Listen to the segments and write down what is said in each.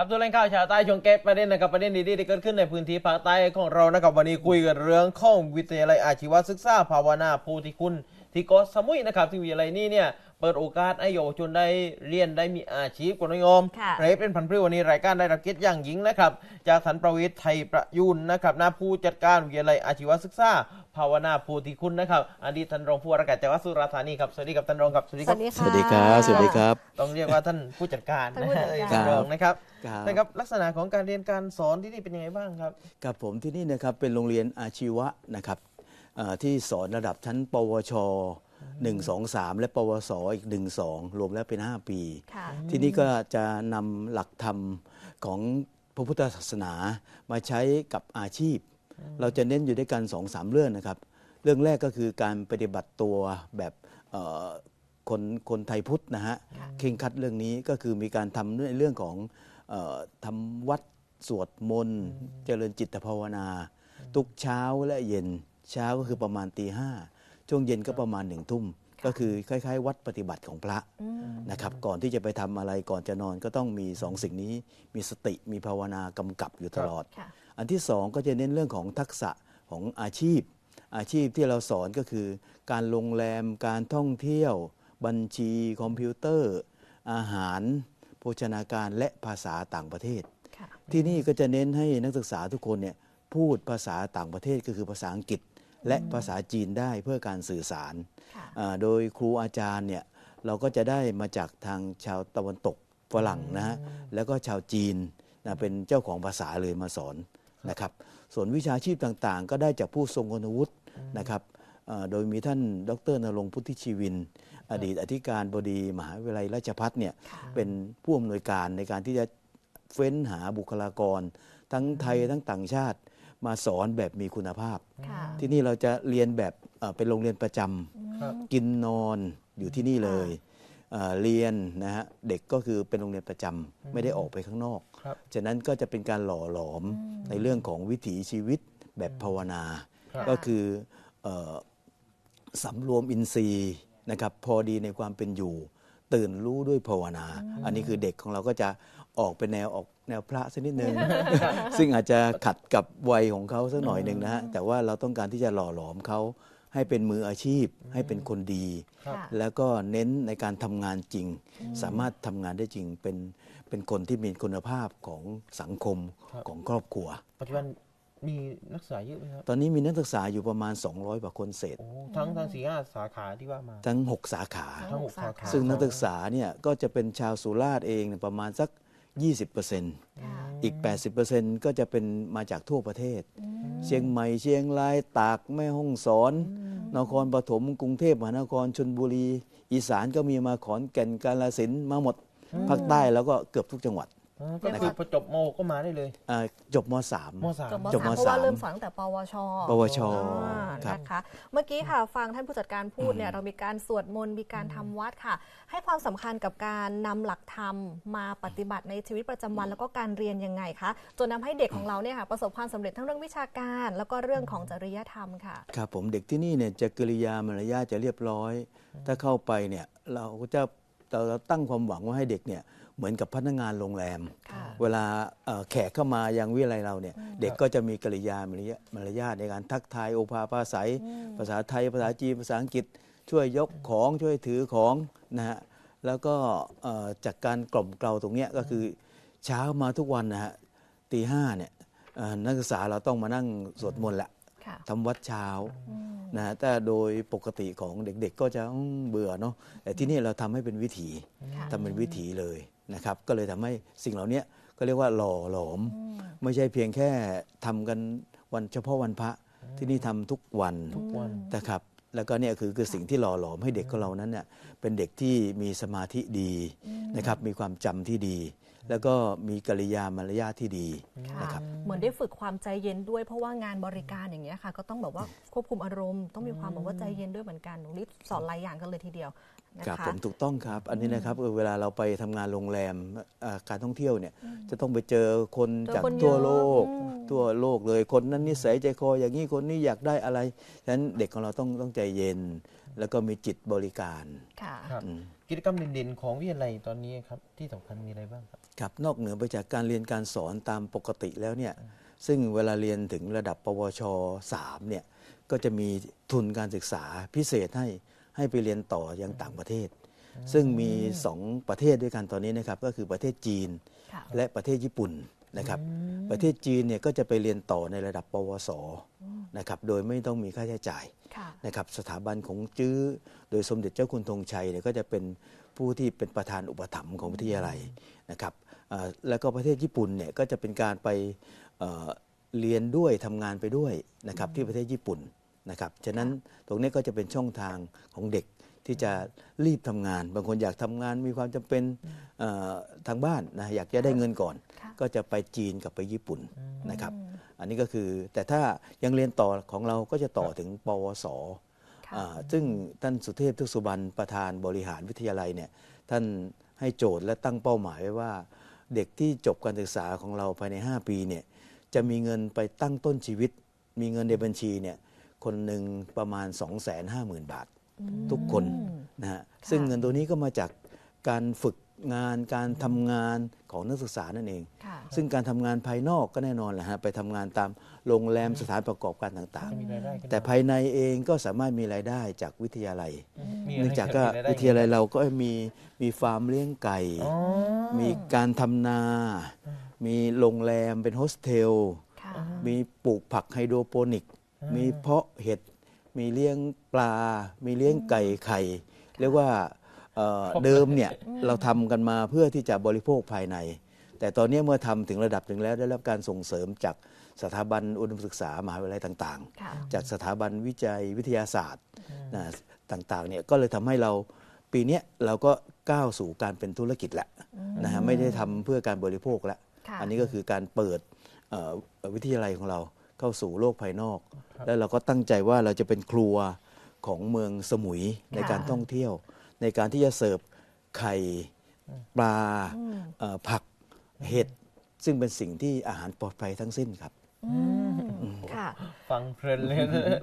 ครับตัวเล่นข่าวชาวใต้ชงเก็บประเด็นนะครับประเด็นดีๆที่เกิดขึ้นในพื้นที่ภาคใต้ของเรานะครับวันนี้คุยกันเรื่องของวิทยาลัยอาชีวศึกษาภาวนาภูติคุณที่เกาะสมุยนะครับที่วิทยาลัยนี้เนี่ย เปิดโอกาสให้เยาวชนได้เรียนได้มีอาชีพกวนยอมค่ะเรเป็นพันธุ์พืชวันนี้รายการได้รับเกียรติอย่างยิ่งนะครับ จากสันประวิทย์ไทยประยุนนะครับหน้าผู้จัดการวิทยาลัยอาชีวศึกษาภาวนาภูติคุณนะครับอดีตท่านรองผู้ว่าราชการจังหวัดสุราษฎร์ธานีครับสวัสดีครับท่านรองครับสวัสดีสครัวับสดีสค่ะวัสดีครับสวัสดีครับ ต้องเรียกว่าท่านผู้จัดการท่านนะผู้ฮะจัดการท่านรองนะครับครับนะครับลักษณะของการเรียนการสอนที่นี่เป็นยังไงบ้างครับกับผมที่นี่นะครับเป็นโรงเรียนอาชีวะนะครับเอ่อที่สอนระดับชั้น ปวช 1 2 3 และปวสอีก 1 2 รวมแล้วเป็น 5 ปีค่ะที่นี่ก็จะนำหลักธรรมของพระพุทธศาสนามาใช้กับอาชีพ เราจะเน้นอยู่ด้วยกัน2อสามเรื่องนะครับ เรื่องแรกก็คือการปฏิบัติตัวแบบเอ่อคนคนไทยพุทธนะฮะเข่งครัดเรื่องนี้ก็คือมีการทำในเรื่องของเออทำวัดสวดมนต์เจริญจิตภาวนา ทุกเช้าและเย็นเช้าก็คือประมาณตีห้า ช่วงเย็นก็ประมาณหนึ่งทุ่ม ก็คือคล้ายๆ วัดปฏิบัติของพระนะครับก่อนที่จะไปทำอะไรก่อนจะนอนก็ต้องมีสองสิ่งนี้ มีสติมีภาวนากำกับอยู่ตลอดค่ะอันที่สองก็จะเน้นเรื่องของทักษะของอาชีพ อาชีพที่เราสอนก็คือ การโรงแรมการท่องเที่ยว บัญชีคอมพิวเตอร์ อาหาร โภชนาการและภาษาต่างประเทศค่ะที่นี่ก็จะเน้นให้นักศึกษาทุกคนเนี่ยพูดภาษาต่างประเทศก็คือภาษาอังกฤษ และภาษาจีนได้เพื่อการสื่อสารค่ะอ่าโดยครูอาจารย์เนี่ยเราก็จะได้มาจากทางชาวตะวันตกฝรั่งนะฮะแล้วก็ชาวจีนนะเป็นเจ้าของภาษาเลยมาสอนนะครับส่วนวิชาชีพต่างๆ ก็ได้จากผู้ทรงคุณวุฒินะครับอ่าโดยมีท่านดรนรงค์พุทธิชีวิน อดีตอธิการบดีมหาวิทยาลัยราชภัฏเนี่ยเป็นผู้อำนวยการในการที่จะเฟ้นหาบุคลากร ทั้งไทยทั้งต่างชาติ มาสอนแบบมีคุณภาพ ค่ะที่นี่เราจะเรียนแบบเอ่อเป็นโรงเรียนประจครับำกินนอนอยู่ที่นี่เลยเอ่อเรียนนะฮะเด็กก็คือเป็นโรงเรียนประจำไม่ได้ออกไปข้างนอก ครับ ฉะนั้นก็จะเป็นการหล่อหลอมในเรื่องของวิถีชีวิตแบบภาวนา ครับ ก็คือเอ่อสำรวมอินทรีย์นะครับพอดีในความเป็นอยู่ ตื่นรู้ด้วยภาวนา อันนี้คือเด็กของเราก็จะออกเป็นแนวออกแนวพระสักนิดนึง ซึ่งอาจจะขัดกับวัยของเขาสักหน่อยหนึ่งนะฮะ แต่ว่าเราต้องการที่จะหล่อหลอมเขาให้เป็นมืออาชีพ ให้เป็นคนดีค่ะแล้วก็เน้นในการทำงานจริง สามารถทำงานได้จริงเป็นเป็นคนที่มีคุณภาพของสังคมครับของครอบครัว ปัจจุบัน มีนักศึกษาเยอะไหมครับ ตอนนี้มีนักศึกษาอยู่ประมาณ 200กว่าคนเศษ โอ้ทั้งทั้งสี่ห้าสาขาที่ว่ามา ทั้ง 6 สาขา ทั้งหกสาขาซึ่งนักศึกษาเนี่ยก็จะเป็นชาวสุราษฎร์เองเนี่ยประมาณสัก 20%ค่ะอีก 80%ก็จะเป็นมาจากทั่วประเทศ เชียงใหม่เชียงรายตากแม่ฮ่องสอน นครปฐมกรุงเทพมหานครชนบุรี อีสานก็มีมาขอนแก่นกาฬสินธุ์มาหมดภาคใต้แล้วก็เกือบทุกจังหวัด อ๋อก็คือพอจบม .6 ก็มาได้เลยอ่าจบมม .3 สามจบมจบสามมเพราะว่าสามเริ่มสอนตั้งแต่ปวชปวชอ่าครับ นะคะ เมื่อกี้ค่ะฟังท่านผู้จัดการพูดเนี่ยเรามีการสวดมนต์มีการทำวัดค่ะ ให้ความสำคัญกับการนำหลักธรรมมาปฏิบัติในชีวิตประจำวัน แล้วก็การเรียนยังไงคะจนทำให้เด็กของเราเนี่ยค่ะประสบความสำเร็จทั้งเรื่องวิชาการ แล้วก็เรื่องของจริยธรรมค่ะ ครับผมเด็กที่นี่เนี่ยจะกริยามารยาทจะเรียบร้อย ถ้าเข้าไปเนี่ยเราก็จะเราเราตั้งความหวังว่าให้เด็กเนี่ย เหมือนกับพนักงานโรงแรมค่ะเวลาเอ่อแขกเข้ามายังวิทยาลัยเราเนี่ยเด็กก็จะมีกริยามารยามารยาทในการทักทายโอภาปาศัยภาษาไทยภาษาจีนภาษาอังกฤษ ช่วยยกของช่วยถือของนะฮะแล้วก็เอ่อจากการกล่อมเกลาตรงเนี้ยก็คือเช้ามาทุกวันนะฮะตีห้าเนี่ยเอ่อนักศึกษาเราต้องมานั่งสวดมนต์แหละค่ะทำวัดเช้านะฮะแต่โดยปกติของเด็กๆก็จะอืมเบื่อเนาะแต่ที่นี่เราทำให้เป็นวิถีค่ะทำเป็นวิถีเลย นะครับก็เลยทำให้สิ่งเหล่านี้ก็เรียกว่าหล่อหลอม ไม่ใช่เพียงแค่ทำกันวันเฉพาะวันพระที่นี่ทำทุกวันทุกวันนะครับแล้วก็เนี่ยคือคือสิ่งที่หล่อหลอมให้เด็กของเรานั้นเนี่ยเป็นเด็กที่มีสมาธิดีนะครับมีความจำที่ดี แล้วก็มีกริยามารยาทที่ดีค่ะนะครับเหมือนได้ฝึกความใจเย็นด้วยเพราะว่างานบริการอย่างเงี้ยค่ะ ก็ต้องแบบว่าควบคุมอารมณ์ ต้องมีความแบบว่าใจเย็นด้วยเหมือนกันหนูนี่สอนหลายอย่างกันเลยทีเดียว นะครับคะ ผมถูกต้องครับ อันนี้นะครับเออเวลาเราไปทำงานโรงแรมเอ่อการท่องเที่ยวเนี่ยจะต้องไปเจอคนเจอจากคนทั่วเยอะโลก อืม ทั่วโลกเลยคนนั้นนิสัยใจคออย่างนี้คนนี้อยากได้อะไรฉะนั้นเด็กของเราต้องต้องใจเย็น แล้วก็มีจิตบริการ ค่ะ ครับอืมกิจกรรมเด่นๆของวิทยาลัยตอนนี้ครับที่สำคัญมีอะไรบ้างครับ ครับนอกเหนือไปจากการเรียนการสอนตามปกติแล้วเนี่ยซึ่งเวลาเรียนถึงระดับปวช 3 เนี่ยก็จะมีทุนการศึกษาพิเศษให้ ให้ไปเรียนต่อยังต่างประเทศ ซึ่งมี 2 ประเทศด้วยกันตอนนี้นะครับก็คือประเทศจีนค่ะและประเทศญี่ปุ่นนะครับประเทศจีนเนี่ยก็จะไปเรียนต่อในระดับปวสนะครับโดยไม่ต้องมีค่าใช้จ่ายค่ะนะครับสถาบันของจื้อ โดยสมเด็จเจ้าคุณธงชัยเนี่ยก็จะเป็นผู้ที่เป็นประธานอุปถัมภ์ของวิทยาลัยนะครับเอ่อแล้วก็ประเทศญี่ปุ่นเนี่ยก็จะเป็นการไปเอ่อเรียนด้วยทำงานไปด้วยนะครับที่ประเทศญี่ปุ่น นะครับฉะนั้นตรงนี้ก็จะเป็นช่องทางของเด็กที่จะรีบทำงาน บางคนอยากทำงานมีความจำเป็นเอ่อทางบ้านนะอยากจะได้เงินก่อนค่ะก็จะไปจีนกับไปญี่ปุ่นนะครับ อันนี้ก็คือแต่ถ้ายังเรียนต่อของเราก็จะต่อถึงปวสค่ะอ่าซึ่งท่านสุเทพทุกสุบรรณประธานบริหารวิทยาลัยเนี่ยท่านให้โจทย์และตั้งเป้าหมายไว้ว่า เด็กที่จบการศึกษาของเราภายใน 5 ปีเนี่ยจะมีเงินไปตั้งต้นชีวิต มีเงินในบัญชีเนี่ย คนหนึ่งประมาณ 250,000 บาท ทุกคนนะฮะซึ่งเงินตัวนี้ก็มาจากการฝึกงานการทำงานของนักศึกษานั่นเองค่ะซึ่งการทำงานภายนอกก็แน่นอนแหละฮะไปทำงานตามโรงแรมสถานประกอบการต่างมีรายได้ขึ้นๆแต่ภายในเองก็สามารถมีรายได้จากวิทยาลัยมีะไรเนื่องจากก็มีรได้วิทยาลัยเราก็มีมีฟาร์มเลี้ยงไก่อ๋อมีการทำนา มีโรงแรมเป็นโฮสเทลค่ะมีปลูกผักไฮโดรโปนิก มีเพาะเห็ด มีเลี้ยงปลา มีเลี้ยงไก่ไข่ เรียกว่าเอ่อเดิมเนี่ยเราทำกันมาเพื่อที่จะบริโภคภายใน แต่ตอนนี้เมื่อทำถึงระดับหนึ่งแล้วได้รับการส่งเสริมจากสถาบันอุดมศึกษามหาวิทยาลัยต่างค่ะ ๆ จากสถาบันวิจัยวิทยาศาสตร์นะต่างๆเนี่ยก็เลยทำให้เราปีเนี้ยเราก็ก้าวสู่การเป็นธุรกิจแล้วนะฮะไม่ได้ทำเพื่อการบริโภคแล้วค่ะ อันนี้ก็คือการเปิดเอ่อวิทยาลัยของเรา เข้าสู่โลกภายนอก แล้วเราก็ตั้งใจว่าเราจะเป็นครัวของเมืองสมุยในการท่องเที่ยว ในการที่จะเสิร์ฟไข่ปลาเอ่อผักเห็ดซึ่งเป็นสิ่งที่อาหารปลอดภัยทั้งสิ้นครับค่ะฟังเพลินเลย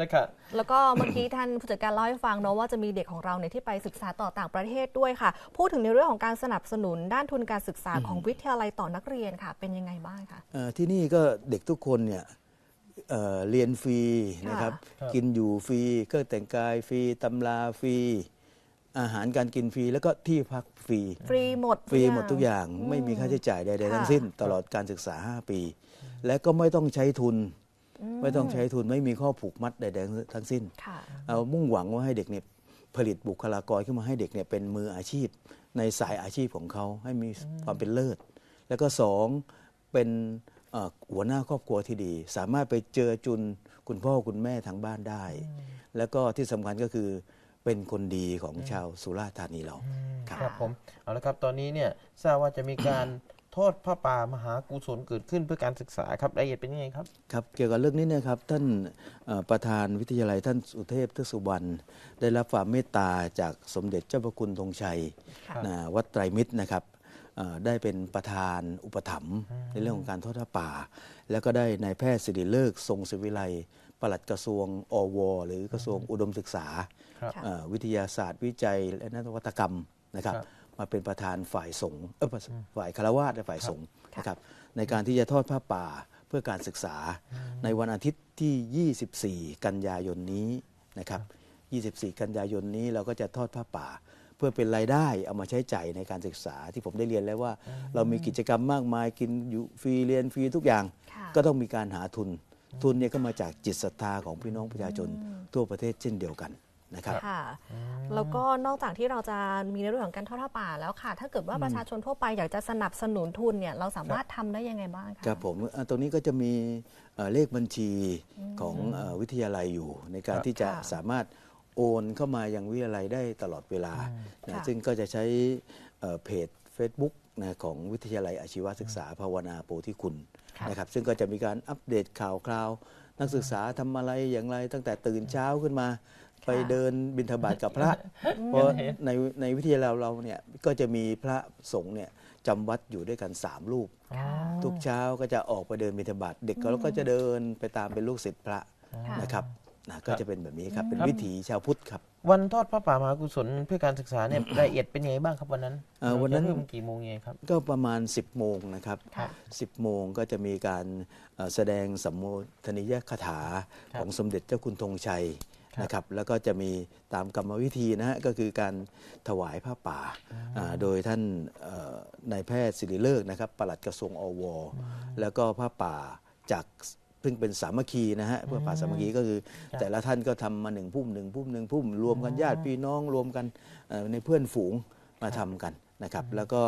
นะครับแล้วก็เมื่อกี้ท่านผู้จัดการเล่าให้ฟังเนาะว่าจะมีเด็กของเราเนี่ยที่ไปศึกษาต่อต่างประเทศด้วยค่ะ พูดถึงในเรื่องของการสนับสนุนด้านทุนการศึกษาของวิทยาลัยต่อนักเรียนค่ะ เป็นยังไงบ้างคะเอ่อที่นี่ก็เด็กทุกคนเนี่ย เอ่อเรียนฟรีนะครับครับ กินอยู่ฟรีเครื่องแต่งกายฟรีตำราฟรี อาหารการกินฟรี แล้วก็ที่พักฟรี ฟรีหมดฟรีหมดทุกอย่างไม่มีค่าใช้จ่ายใดๆทั้งสิ้น ตลอดการศึกษา 5 ปี และก็ไม่ต้องใช้ทุน ไม่ต้องใช้ทุนไม่มีข้อผูกมัดใดๆทั้งสิ้นค่ะเอามุ่งหวังว่าให้เด็กเนี่ยผลิตบุคลากรขึ้นมาให้เด็กเนี่ยเป็นมืออาชีพ ในสายอาชีพของเขาให้มีความเป็นเลิศ แล้วก็สองเป็นเอ่อ หัวหน้าครอบครัวที่ดี สามารถไปเจอจุนคุณพ่อคุณแม่ทางบ้านได้ แล้วก็ที่สำคัญก็คือเป็นคนดีของชาวสุราษฎร์ธานีเราครับครับผมเอาละครับตอนนี้เนี่ยทราบว่าจะมีการทอดผ้าป่ามหากุศลเกิดขึ้นเพื่อการศึกษาครับรายละเอียดเป็นยังไงครับครับ เกี่ยวกับเรื่องนี้นะครับท่านเอ่อประธานวิทยาลัยท่านสุเทพทศสุวรรณได้รับความเมตตาจากสมเด็จเจ้าพระคุณธงชัยค่ะนะวัดไตรมิตรนะครับเอ่อ ได้เป็นประธานอุปถัมภ์ในเรื่องของการทอดผ้าป่า แล้วก็ได้นายแพทย์สิริเลิกษ์ทรงศิวิไลปลัดกระทรวงอว หรือกระทรวงอุดมศึกษาครับเอ่อวิทยาศาสตร์วิจัย และนวัตกรรมนะครับครับมาเป็นประธานฝ่ายสงฆ์เออฝ่ายคารวาสและฝ่ายสงฆ์ครับนะครับในการที่จะทอดผ้าป่าเพื่อการศึกษา ในวันอาทิตย์ที่ 24 กันยายนนี้นะครับ 24 กันยายนนี้เราก็จะทอดผ้าป่าเพื่อเป็นรายได้เอามาใช้จ่ายในการศึกษาที่ผมได้เรียนแล้วว่า เรามีกิจกรรมมากมายกินอยู่ฟรีเรียนฟรีทุกอย่าง ค่ะก็ต้องมีการหาทุน ทุนเนี่ยก็มาจากจิตศรัทธาของพี่น้องประชาชนทั่วประเทศเช่นเดียวกันนะครับ ค่ะ แล้วก็นอกจากที่เราจะมีในเรื่องของการทอดผ้าป่าแล้วค่ะ ถ้าเกิดว่าประชาชนทั่วไปอยากจะสนับสนุนทุนเนี่ยเราสามารถทำได้ยังไงบ้างคะ ครับผมเอ่อตรงนี้ก็จะมีเอ่อเลขบัญชีของเอ่อวิทยาลัยอยู่ ในการครับ ที่จะค่ะ สามารถ โอนเข้ามายังวิทยาลัยได้ตลอดเวลานะค่ะซึ่งก็จะใช้เอ่อเพจ Facebook นะของวิทยาลัยอาชีวศึกษาภาวนาโพธิคุณค่ะนะครับซึ่งก็จะมีการอัปเดตข่าวคราว นักศึกษาทำอะไรอย่างไร ตั้งแต่ตื่นเช้าขึ้นมา ไปเดินบิณฑบาตกับพระ เพราะในในวิทยาลัยเราเนี่ยก็จะมีพระสงฆ์เนี่ยจำวัดอยู่ด้วยกันสามรูปค่ะทุกเช้าก็จะออกไปเดินบิณฑบาตเด็กก็ก็จะเดินไปตามเป็นลูกศิษย์พระค่ะนะครับ นะก็จะเป็นแบบนี้ครับ เป็นครับวิถีชาวพุทธครับวันทอดพระป่ามหากุศลเพื่อการศึกษาเนี่ยรายละเอียดเป็นยังไงบ้างครับวันนั้นเอ่อวันนั้นเราจะเริ่มกี่โมงยังไงครับ ก็ประมาณ 10โมงนะครับครับ10โมงก็จะมีการเอ่อแสดงสัมโมทนิยคาถาครับของสมเด็จเจ้าคุณธงชัยครับนะครับแล้วก็จะมีตามกรรมวิธีนะฮะก็คือการถวายผ้าป่าอ่าโดยท่านเอ่อนายแพทย์ศิริเลิกษ์นะครับปลัดกระทรวงอว แล้วก็ผ้าป่าจาก ซึ่งเป็นสามัคคีนะฮะเพื่อป่าสามัคคีก็คือครับแต่ละท่านก็ทำมาหนึ่งพุ่มหนึ่งพุ่มหนึ่งพุ่มรวมกันญาติพี่น้องรวมกันเอ่อในเพื่อนฝูงมาทำกันนะครับ แล้วก็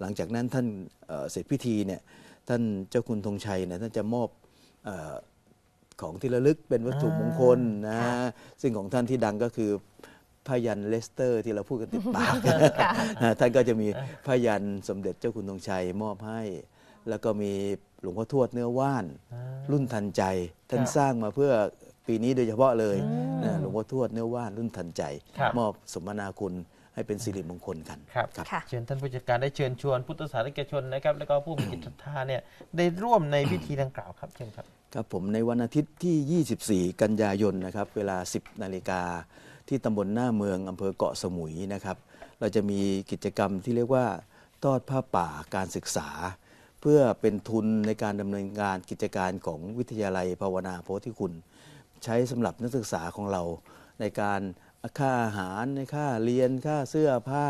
หลังจากนั้นท่านเอ่อเสร็จพิธีเนี่ยท่านเจ้าคุณธงชัยเนี่ยท่านจะมอบเออของที่ระลึกเป็นวัตถุมงคลนะซึ่งของท่านที่ดังก็คือพยันเลสเตอร์ที่เราพูดกันติดปากท่านก็จะมีพยันสมเด็จเจ้าคุณธงชัยมอบให้ แล้วก็มีหลวงพ่อทวดเนื้อว่าน รุ่นทันใจ ท่านครับสร้างมาเพื่อปีนี้โดยเฉพาะเลยนะหลวงพ่อทวดเนื้อว่านรุ่นทันใจ ครับ มอบสมนาคุณให้เป็นสิริมงคลกัน ครับ ครับ ค่ะ เชิญท่านผู้จัดการได้เชิญชวนพุทธศาสนิกชนนะครับ แล้วก็ผู้มีจิตศรัทธาเนี่ยได้ร่วมในพิธีดังกล่าวครับเชิญครับ ครับผมในวันอาทิตย์ที่ 24 กันยายนนะครับเวลา 10 นาฬิกาที่ตำบลหน้าเมืองอำเภอเกาะสมุยนะครับ เราจะมีกิจกรรมที่เรียกว่าทอดผ้าป่าการศึกษา เพื่อเป็นทุนในการดำเนินการกิจการของวิทยาลัยภาวนาโพธิคุณ ใช้สำหรับนักศึกษาของเรา ในการค่าอาหารในค่าเรียนค่าเสื้อผ้า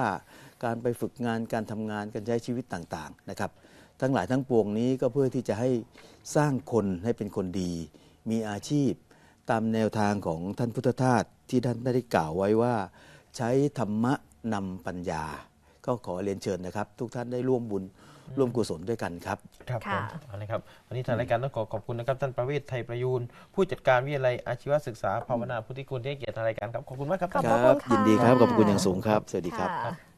การไปฝึกงานการทำงานการใช้ชีวิตต่างๆนะครับ ทั้งหลายทั้งปวงนี้ก็เพื่อที่จะให้สร้างคนให้เป็นคนดี มีอาชีพ ตามแนวทางของท่านพุทธทาสที่ท่านได้กล่าวไว้ว่า ใช้ธรรมะนำปัญญา ก็ขอเรียนเชิญนะครับ ทุกท่านได้ร่วมบุญ ร่วมกุศลด้วยกันครับ ครับผค่ะ มเอาเลยครับวันนี้ทางรายการต้องขอขอบคุณนะครับท่านประเวศไทยประยูนผู้จัดการวิทยาลัยอาชีวศึกษาภาวนาพุทธิคุณที่ให้เกียรติทางรายการครับขอบคุณมากครับขอบท่านพระคุณค่ะ ยินดีครับ ขอบคุณอย่างสูงครับ สวัสดีครับค่ะ